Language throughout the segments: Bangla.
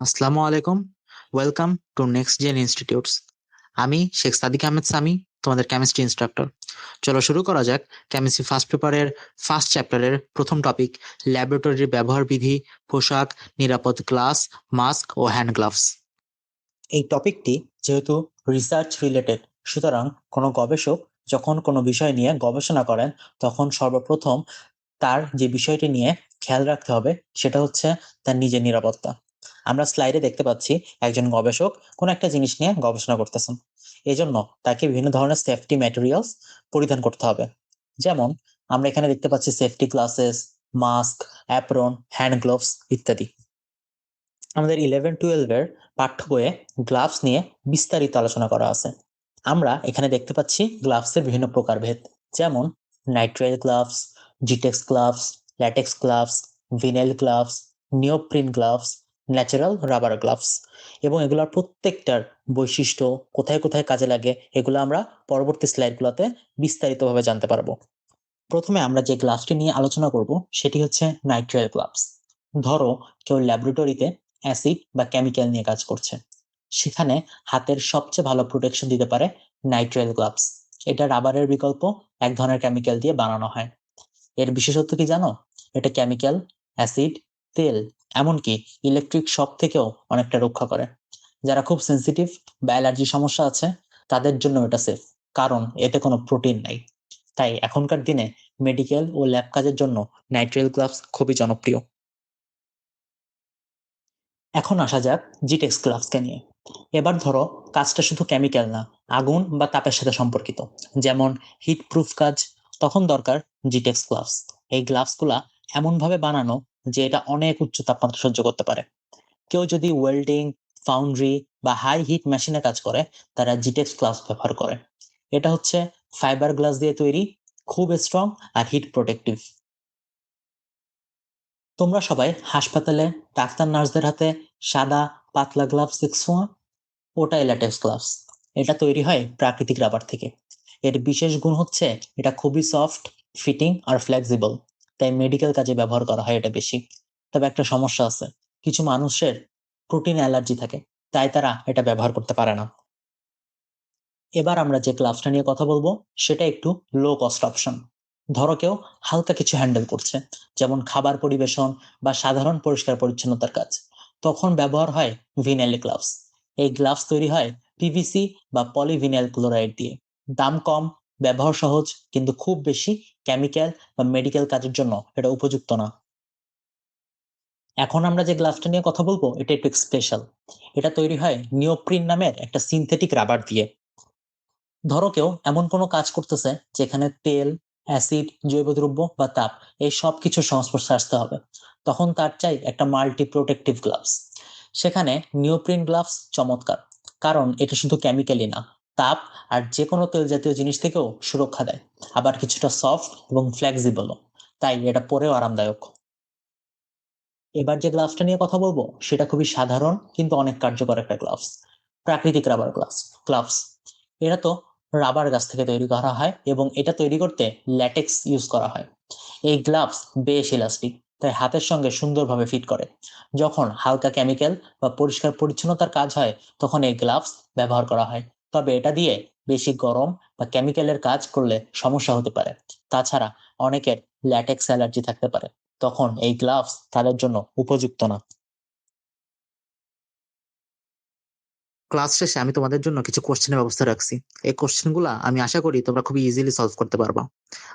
আসসালামু আলাইকুম। Welcome to next gen institutes আমি শেখ সাদিক আহমেদ সামি, তোমাদের কেমিস্ট্রি ইনস্ট্রাক্টর চলো শুরু করা যাক কেমিস্ট্রি ফার্স্ট পেপারের ফার্স্ট চ্যাপ্টারের প্রথম টপিক ল্যাবরেটরির ব্যবহার বিধি, পোশাক, নিরাপদ গ্লাস মাস্ক ও হ্যান্ড গ্লাভস এই টপিকটি যেহেতু রিসার্চ রিলেটেড সুতরাং কোনো গবেষক যখন কোনো বিষয় নিয়ে গবেষণা করেন, তখন সর্বপ্রথম তার যে বিষয়টি নিয়ে খেয়াল রাখতে হবে, সেটা হচ্ছে তার নিজের নিরাপত্তা। আমরা স্লাইডে দেখতে পাচ্ছি একজন গবেষক কোনো একটা জিনিস নিয়ে গবেষণা করতেছেন। এজন্য তাকে বিভিন্ন ধরনের সেফটি ম্যাটেরিয়ালস পরিধান করতে হবে। যেমন আমরা এখানে দেখতে পাচ্ছি safety glasses mask apron hand gloves ইত্যাদি। আমাদের ইলেভেন টুয়েলভের পাঠ্য বইয়ে গ্লাভস নিয়ে বিস্তারিত আলোচনা করা আছে। আমরা এখানে দেখতে পাচ্ছি গ্লাভসের বিভিন্ন প্রকারভেদ। যেমন nitrile gloves জিটেক্স gloves latex gloves vinyl gloves neoprene gloves natural rubber gloves এবং এগুলোর প্রত্যেকটার বৈশিষ্ট্য কোথায় কোথায় কাজে লাগে, এগুলো আমরা পরবর্তী স্লাইডগুলোতে বিস্তারিতভাবে জানতে পারব। প্রথমে আমরা যে গ্লাভসটি নিয়ে আলোচনা করব, সেটি হচ্ছে নাইট্রাইল গ্লাভস ধরো, কেউ ল্যাবরেটরিতে অ্যাসিড বা কেমিক্যাল নিয়ে কাজ করছে। সেখানে হাতের সবচেয়ে ভালো প্রোটেকশন দিতে পারে নাইট্রাইল গ্লাভস এটা রাবারের বিকল্প, এক ধরনের কেমিক্যাল দিয়ে বানানো হয়। এর বিশেষত্ব কি জানো? এটা কেমিক্যাল অ্যাসিড তেল এমনকি ইলেকট্রিক শক থেকেও অনেকটা রক্ষা করে। যারা খুব সেন্সিটিভ বা অ্যালার্জি সমস্যা আছে, তাদের জন্য এটা সেফ কারণ এতে কোনো প্রোটিন নাই। তাই এখনকার দিনে মেডিকেল ও ল্যাব কাজের জন্য নাইট্রাইল গ্লাভস খুবই জনপ্রিয়। এখন আসা যাক জিটেক্স গ্লাভসকে নিয়ে। এবার ধরো কাজটা শুধু কেমিক্যাল না, আগুন বা তাপের সাথে সম্পর্কিত। যেমন হিট প্রুফ কাজ, তখন দরকার জিটেক্স গ্লাভস এই গ্লাভসগুলা এমনভাবে বানানো যে এটা অনেক উচ্চ তাপমাত্রা সহ্য করতে পারে। কেউ যদি ওয়েল্ডিং ফাউন্ড্রি বা হাই হিট মেশিনে কাজ করে, তারা জিটেক্স গ্লাস ব্যবহার করে। এটা হচ্ছে ফাইবার গ্লাস দিয়ে তৈরি, খুব স্ট্রং আর হিট প্রোটেক্টিভ তোমরা সবাই হাসপাতালে, ডাক্তার নার্সদের হাতে সাদা, পাতলা গ্লাভস দেখছ? ওটাই ল্যাটেক্স গ্লাভস এটা তৈরি হয় প্রাকৃতিক রাবার থেকে। এর বিশেষ গুণ হচ্ছে এটা খুবই সফট ফিটিং আর ফ্লেক্সিবল তাই মেডিকেল কাজে ব্যবহার করা হয় এটা বেশি। তবে একটা সমস্যা আছে, কিছু মানুষের প্রোটিন অ্যালার্জি থাকে, তাই তারা এটা ব্যবহার করতে পারে না। এবার আমরা যে গ্লাভসটা নিয়ে কথা বলব, সেটা একটু লো কস্ট অপশন ধরো কেউ হালকা কিছু হ্যান্ডেল করছে, যেমন খাবার পরিবেশন বা সাধারণ পরিষ্কার পরিচ্ছন্নতার কাজ। তখন ব্যবহার হয় ভিনাইল গ্লাভস এই গ্লাভস তৈরি হয় পিভিসি বা পলিভিনাইল ক্লোরাইড দিয়ে। দাম কম ব্যবহার সহজ, কিন্তু খুব বেশি কেমিক্যাল বা মেডিকেল কাজের জন্য এটা উপযুক্ত না। এখন আমরা যে গ্লাভসটা নিয়ে কথা বলব, এটা একটু স্পেশাল এটা তৈরি হয় নিওপ্রিন নামের একটা সিনথেটিক রাবার দিয়ে। ধরো কেউ এমন কোনো কাজ করতেছে, যেখানে তেল অ্যাসিড জৈব দ্রব্য বা তাপ, এই সব কিছুর সংস্পর্শে আসতে হবে। তখন তার চাই একটা মাল্টি প্রোটেক্টিভ গ্লাভস সেখানে নিওপ্রিন গ্লাভস চমৎকার, কারণ এটা শুধু কেমিক্যালি না। তাপ আর যে কোনো তেল জাতীয় জিনিস থেকেও সুরক্ষা দেয়। আবার কিছুটা সফট এবং ফ্লেক্সিবলও তাই এটা পরেও আরামদায়ক। এবার যে গ্লাভসটা নিয়ে কথা বলব, সেটা খুবই সাধারণ কিন্তু অনেক কার্যকর একটা গ্লাভস প্রাকৃতিক রাবার গ্লাভস গ্লাভস এটা তো রাবার গাছ থেকে তৈরি করা হয় এবং এটা তৈরি করতে ল্যাটেক্স ইউজ করা হয়। এই গ্লাভস বেশ ইলাস্টিক তাই হাতের সঙ্গে সুন্দরভাবে ফিট করে। যখন হালকা কেমিক্যাল বা পরিষ্কার পরিচ্ছন্নতার কাজ হয়, তখন এই গ্লাভস ব্যবহার করা হয়। তবে এটা দিয়ে বেশি গরম বা কেমিক্যালের কাজ করলে সমস্যা হতে পারে। তাছাড়া অনেকের ল্যাটেক্স অ্যালার্জি থাকতে পারে। তখন এই গ্লাভস তাদের জন্য উপযুক্ত না। ক্লাস শেষে আমি তোমাদের জন্য কিছু কোশ্চেনের ব্যবস্থা রাখছি। এই কোশ্চেনগুলো আমি আশা করি তোমরা খুবই ইজিলি সলভ করতে পারবা।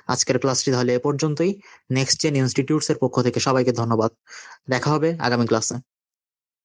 আজকের ক্লাসটি তাহলে এ পর্যন্তই। নেক্সট জেন ইনস্টিটিউটস এর পক্ষ থেকে সবাইকে ধন্যবাদ। দেখা হবে আগামী ক্লাসে